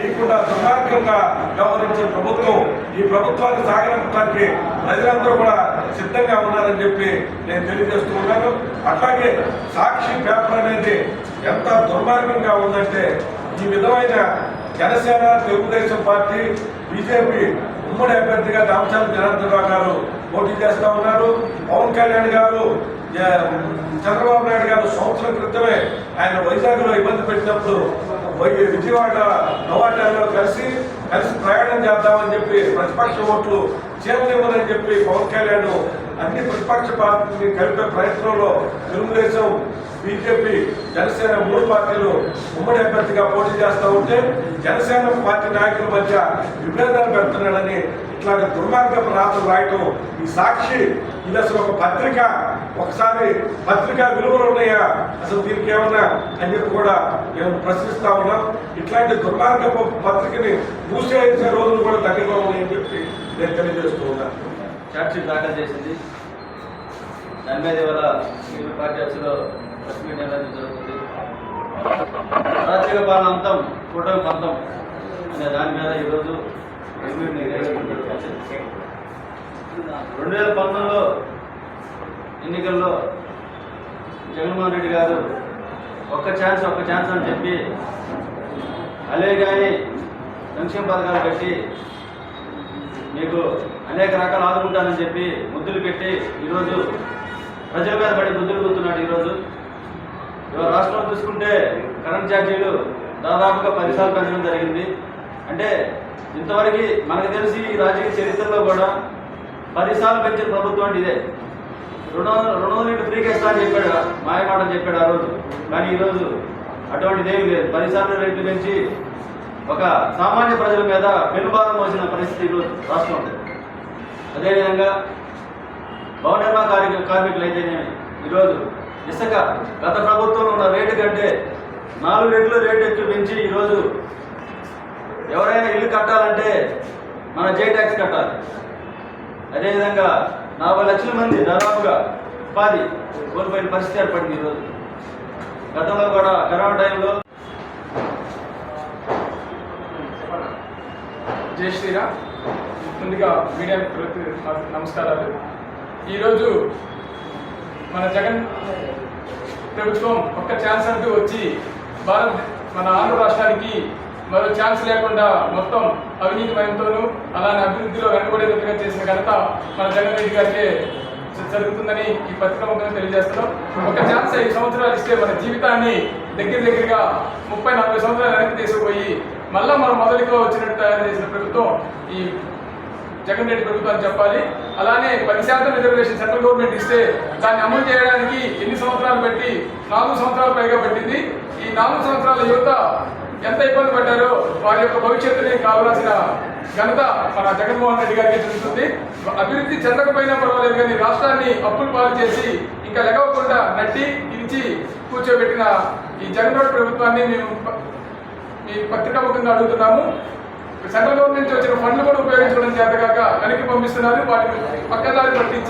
లేకుండా దుర్మార్గంగా వ్యవహరించే ప్రభుత్వం ఈ ప్రభుత్వాన్ని సాగనంపడానికి ప్రజలందరూ కూడా సిద్ధంగా ఉన్నారని చెప్పి నేను తెలియజేస్తూ ఉన్నాను. అట్లాగే సాక్షి పేపర్ అనేది ఎంత దుర్మార్గంగా ఉందంటే ఈ విధమైన జనసేన తెలుగుదేశం పార్టీ బీజేపీ ఉమ్మడి అభ్యర్థిగా దామచాల జనార్దన్ రావు గారు పోటీ చేస్తూ ఉన్నారు. పవన్ కళ్యాణ్ గారు చంద్రబాబు నాయుడు గారు సంవత్సరం క్రితమే ఆయన వైజాగ్లో ఇబ్బంది పెట్టినప్పుడు విజయవాడ నవాటాలో కలిసి కలిసి ప్రయాణం చేద్దామని చెప్పి ప్రతిపక్ష ఓట్లు చేరనివ్వనని చెప్పి పవన్ కళ్యాణ్ అన్ని ప్రతిపక్ష పార్టీని కలిపే ప్రయత్నంలో తెలుగుదేశం బీజేపీ జనసేన మూడు పార్టీలు ఉమ్మడి అభ్యర్థిగా పోటీ చేస్తూ ఉంటే జనసేన పార్టీ నాయకుల మధ్య విభేదాలు పెడుతున్నాడని ఇట్లాంటి దుర్మార్గపు రాతలు రాయటం ఈ సాక్షి. ఇది అసలు ఒక పత్రిక ఒకసారి పత్రికా విలువలు ఉన్నాయా? అసలు దీనికి ఏమన్నా అని చెప్పి కూడా మేము ప్రశ్నిస్తా ఉన్నాం. ఇట్లాంటి దుర్మార్గపు పత్రికని మూసేసే రోజులు కూడా దగ్గరలో ఉన్నాయని చెప్పి నేను తెలియజేస్తూ ఉన్నాను ఛార్జ్షీట్ దాఖలు చేసింది. దాని మీద ఇవాళ పార్టీ ఆఫీసులో జరుగుతుంది రాజకీయ పాలన అంతం కూటమి పంతం అనే దాని మీద ఈరోజు ప్రెస్ రెండు వేల పంతొమ్మిదిలో ఎన్నికల్లో జగన్మోహన్ రెడ్డి గారు ఒక్క ఛాన్స్ ఒక్క ఛాన్స్ అని చెప్పి అలే కానీ సంక్షేమ పథకాలు పెట్టి మీకు అనేక రకాలు ఆదుకుంటానని చెప్పి ముద్దులు పెట్టి ఈరోజు ప్రజల మీద పడి ముద్దులు గుర్తున్నాడు ఈరోజు ఇవాళ రాష్ట్రంలో చూసుకుంటే కరెంట్ ఛార్జీలు దాదాపుగా పదిసార్లు పెంచడం జరిగింది. అంటే ఇంతవరకు మనకు తెలిసి ఈ రాజకీయ చరిత్రలో కూడా పదిసార్లు పెంచిన ప్రభుత్వం అంటే ఇదే. రుణ రుణం రెండు వందల ఫ్రీగా ఇస్తా అని చెప్పాడు మాయమాటలు చెప్పాడు ఆ రోజు. కానీ ఈరోజు అటువంటిది ఏమి లేదు. పదిసార్లు రేట్లు పెంచి ఒక సామాన్య ప్రజల మీద పెనుభారం మోసిన పరిస్థితి ఈరోజు రాష్ట్రం అదేవిధంగా భవన నిర్మాణ కార్మికులు అయితేనేమి ఈరోజు ఇసుక గత ప్రభుత్వంలో ఉన్న రేటు కంటే నాలుగు రెట్లు రేటు ఎక్కువ పెంచి ఈరోజు ఎవరైనా ఇల్లు కట్టాలంటే మన జే ట్యాక్స్ కట్టాలి. అదేవిధంగా నలభై లక్షల మంది దాదాపుగా ఉపాధి కోల్పోయిన పరిస్థితి ఏర్పడింది ఈరోజు. గతంలో కూడా కరోనా టైంలో జై శ్రీరామ్. ముందుగా మీడియా నమస్కారాలు. ఈరోజు మన జగన్ ప్రభుత్వం ఒక్క ఛాన్స్ అంటూ వచ్చి భారత్ మన ఆంధ్ర రాష్ట్రానికి మరో ఛాన్స్ లేకుండా మొత్తం అవినీతి భయంతోనూ అలానే అభివృద్ధిలో వెనకబడేటట్టుగా చేసిన ఘనత మన జగన్ రెడ్డి గారికే జరుగుతుందని ఈ పత్రిక ముఖ్యంగా తెలియజేస్తున్నాం. ఒక ఛాన్స్ ఐదు సంవత్సరాలు ఇస్తే మన జీవితాన్ని దగ్గర దగ్గరగా ముప్పై నలభై సంవత్సరాలు వెనక్కి తీసుకుపోయి మళ్ళా మనం మొదలుగా వచ్చినట్టు తయారు చేసిన ప్రభుత్వం ఈ జగన్ రెడ్డి ప్రభుత్వాన్ని చెప్పాలి. అలానే పది శాతం రిజర్వేషన్ సెంట్రల్ గవర్నమెంట్ ఇస్తే దాన్ని అమలు చేయడానికి ఎన్ని సంవత్సరాలు పెట్టి? నాలుగు సంవత్సరాలు పైగా పెట్టింది. ఈ నాలుగు సంవత్సరాల యువత ఎంత ఇబ్బంది పడ్డారో వారి యొక్క భవిష్యత్తుని కావలసిన ఘనత మన జగన్మోహన్ రెడ్డి గారికి చెందుతుంది అభివృద్ధి చెందకపోయినా పర్వాలేదు కానీ రాష్ట్రాన్ని అప్పులు పాలు చేసి ఇంకా లెగవకుండా నట్టి ఇచ్చి కూర్చోబెట్టిన ఈ జగన్ ప్రభుత్వాన్ని మేము మీ పత్రికా ముఖంగా అడుగుతున్నాము. సెంట్రల్ గవర్నమెంట్ నుంచి వచ్చిన ఫండ్లు కూడా ఉపయోగించడం చేతగాక వెనక్కి పంపిస్తున్నారు. వాటిని పక్కదారి పట్టించి